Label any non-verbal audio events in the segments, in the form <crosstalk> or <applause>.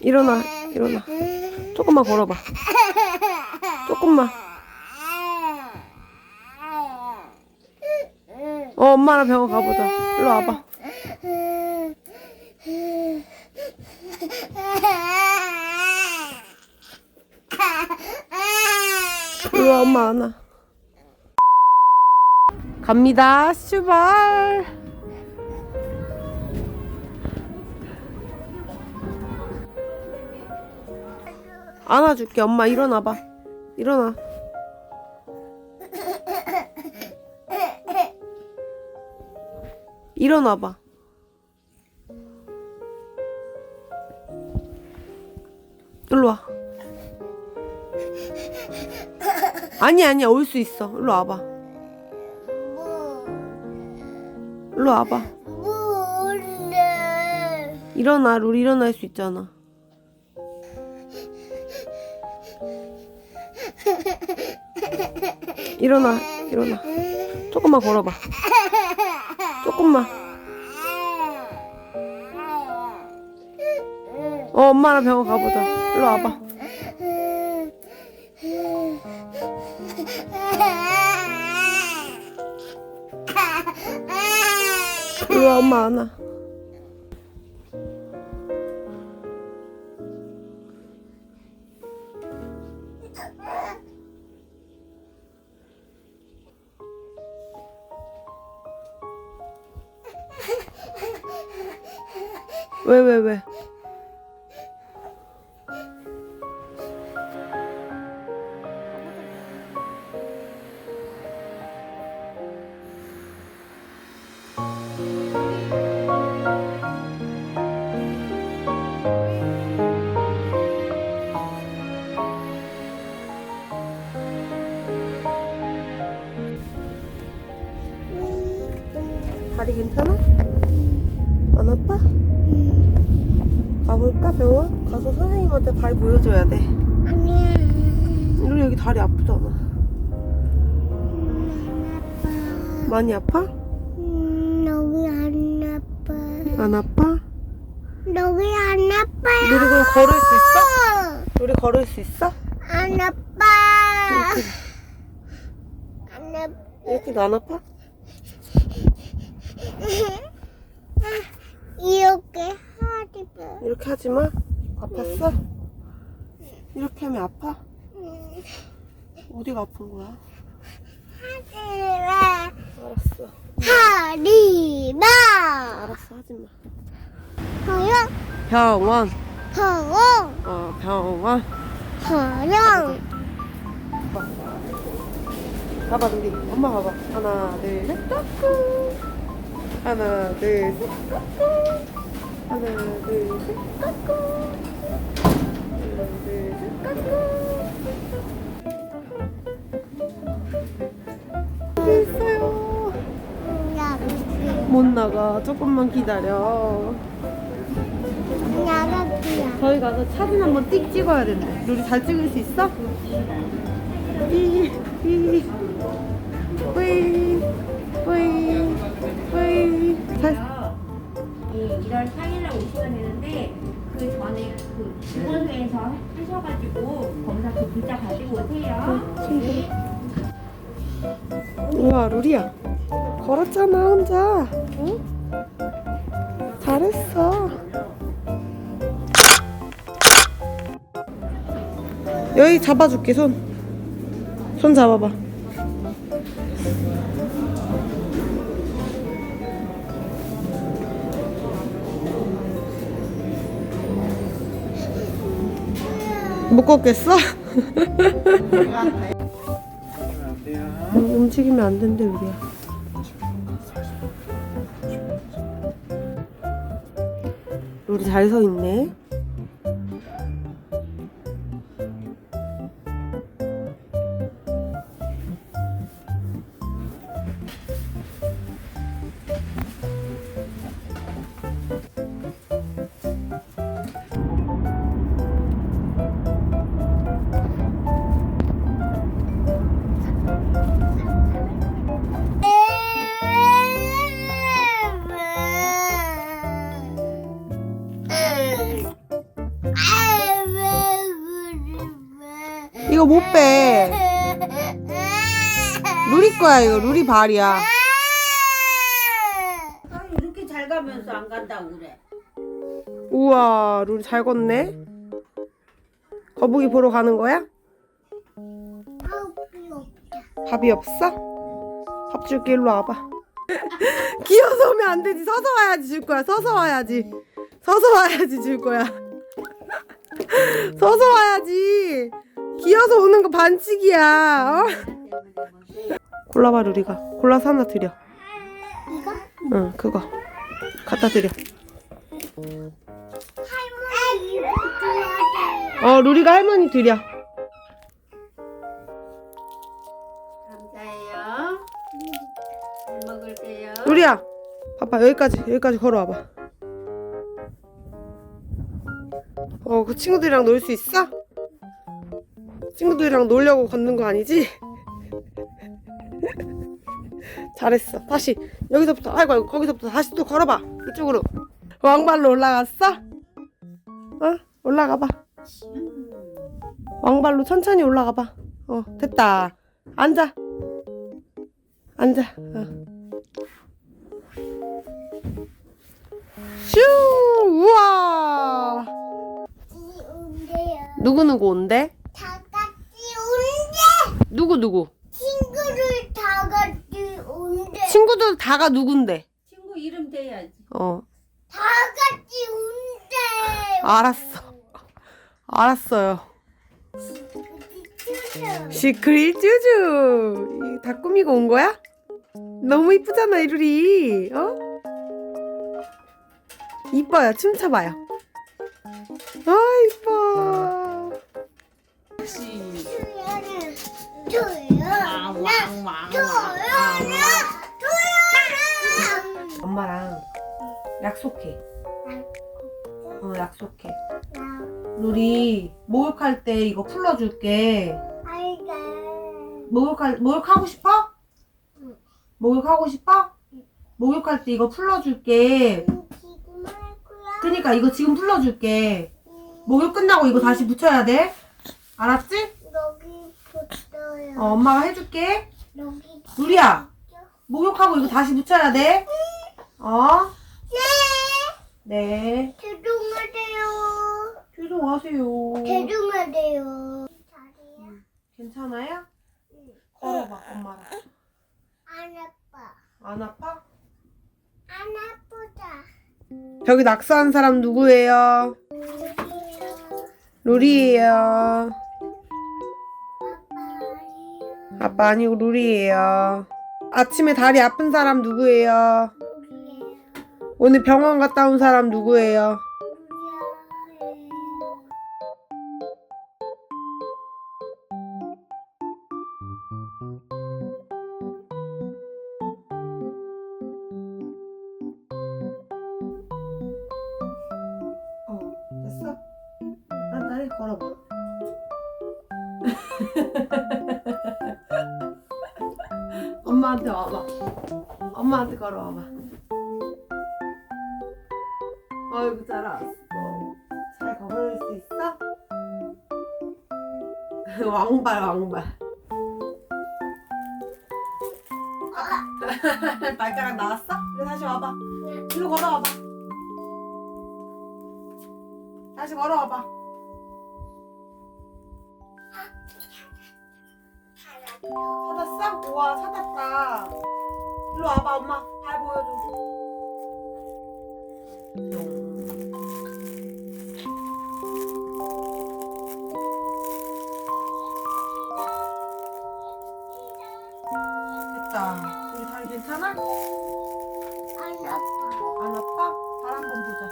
일어나, 일어나. 조금만 걸어봐. 조금만. 어, 엄마랑 병원 가보자. 일로 와봐. 일로 와, 엄마 안아. 갑니다. 출발. 안아줄게. 엄마 일어나봐. 일어나. 일어나봐. 일로 와. 아니 아니야 올 수 있어. 일로 와봐. 일로 와봐. 몰래. 일어나 룰 일어날 수 있잖아. 일어나 일어나. 조금만 걸어봐. 조금만. 어 엄마랑 병원 가보자. 일로 와봐. 일로 와 엄마 안아. 왜 왜 왜? 다리 괜찮아? 안 아파? 가볼까 병원? 가서 선생님한테 발 보여줘야 돼. 아니야. 우리 여기 다리 아프잖아. 많이 아파? 음, 너왜 안 아파? 안 아파? 너왜안 아파? 우리 그럼 걸을 수 있어? 우리 걸을 수 있어? 안 아파. 안 아파. 이렇게도 안 아파? <laughs> 이렇게 하지 마. 이렇게 하지 마. 아팠어? 이렇게 하면 아파? 어디가 아픈 거야? 하지 마. 알았어. 하지 마. 알았어, 하지 마. 허영, 병원. 허영, 어, 병원. 허영. 봐봐, 우리. 엄마 봐봐. 하나, 둘, 셋, 까꿍. 하나, 둘, 셋, 까꿍. 하나, 둘, 셋, 까꿍. 하나, 둘, 셋, 까꿍. 됐어요. 못 나가. 조금만 기다려. 저희 가서 사진 한번 띡 찍어야 된대. 우리 잘 찍을 수 있어? 삐, 삐, 뿌이, 뿌이, 뿌이. 잘, 이 1월 4일날 오시면 되는데 그 전에 그 보건소에서 하셔가지고 검사 그 글자 가지고 오세요. 네. 우와, 루리야. 걸었잖아, 혼자. 응? 잘했어. 여기 잡아줄게, 손. 손 잡아봐. 못 걷겠어? 음, 움직이면 안 된대, 우리야. 우리 잘 서 있네. 이거 못 빼. 루리 거야 이거 루리 발이야. 아니, 이렇게 잘 가면서 안 간다고 그래. 우와 루리 잘 걷네. 거북이 보러 가는 거야? 밥이 없어? 밥 줄게 일로 와봐. <laughs> 기어서 오면 안 되지. 서서 와야지 줄 거야. 서서 와야지. 서서 와야지 줄 거야. <laughs> 서서 와야지. 기어서 오는 거 반칙이야. 어? 골라봐 루리가. 골라서 하나 드려. 이거? 응 그거. 갖다 드려. 할머니. 어 루리가 할머니 드려. 감사해요. 잘 먹을게요. 루리야. 봐봐 여기까지 여기까지 걸어와봐. 어 그 친구들이랑 놀 수 있어? 친구들이랑 놀려고 걷는 거 아니지? <laughs> 잘했어. 다시 여기서부터 아이고 아이고 거기서부터 다시 또 걸어봐 이쪽으로. 왕발로 올라갔어? 어 올라가봐. 왕발로 천천히 올라가봐. 어 됐다. 앉아. 앉아. 어. 슈 우와. 누구 누구 온대? 다. 누구 누구? 친구들 다 같이 온대. 친구들 다가 누군데? 친구 이름 대야지. 어 다 같이 온대. 알았어 알았어요. 시크릿 쭈쭈 이다 꾸미고 온 거야? 너무 이쁘잖아 이루리 어? 이뻐요 춤춰봐요 아이 약속해 어 약속해 루리 목욕할 때 이거 풀러줄게. 목욕할 목욕하고 싶어? 목욕하고 싶어? 목욕할 때 이거 풀러줄게. 지금 할 거야. 그니까 이거 지금 풀러줄게. 목욕 끝나고 이거 다시 붙여야 돼. 알았지? 여기 붙어요. 어, 엄마가 해줄게. 여기. 루리야, 목욕하고 이거 다시 붙여야 돼. 어? 네. 네. 죄송하대요. 죄송하세요. 죄송하대요. 자리야. 괜찮아요? 걸어봐, 엄마랑. 안 아파. 안 아파? 안 아프다. 저기 낙서한 사람 누구예요? 아빠예요. 아빠 아니고 루리예요. 아침에 다리 아픈 사람 누구예요? 오늘 병원 갔다 온 사람 누구예요? 어, 됐어? 난 다리 걸어봐. <laughs> 엄마한테 와봐. 엄마한테 걸어와봐. 아이고, 잘 왔어. 잘 걸을 수 있어? <laughs> 왕발, 왕발. <laughs> 발가락 나왔어? 이리 다시 와봐. 이리 걸어와봐. 다시 걸어와봐. 찾았어? 우와 찾았다. 일로 와봐 엄마 발 보여줘. 안 아파. 안 아파? 발 한번 보자.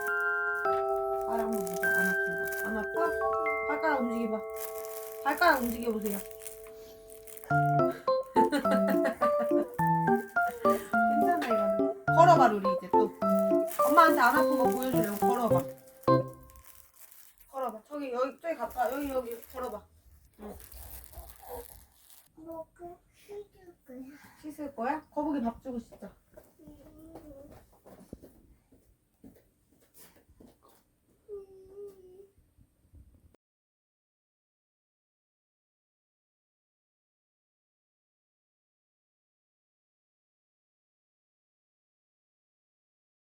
발 한번 보자. 안 아픈가? 안 아파? 발가락 움직여봐. 발가락 움직여보세요. 괜찮아 이거는. 걸어봐 루리 이제 또. 엄마한테 안 아픈 거 보여주려고 걸어봐. 걸어봐. 저기 여기 저기 갔다 여기 여기 걸어봐. 먹고 씻을 거야. 씻을 거야? 거북이 밥 주고. 음,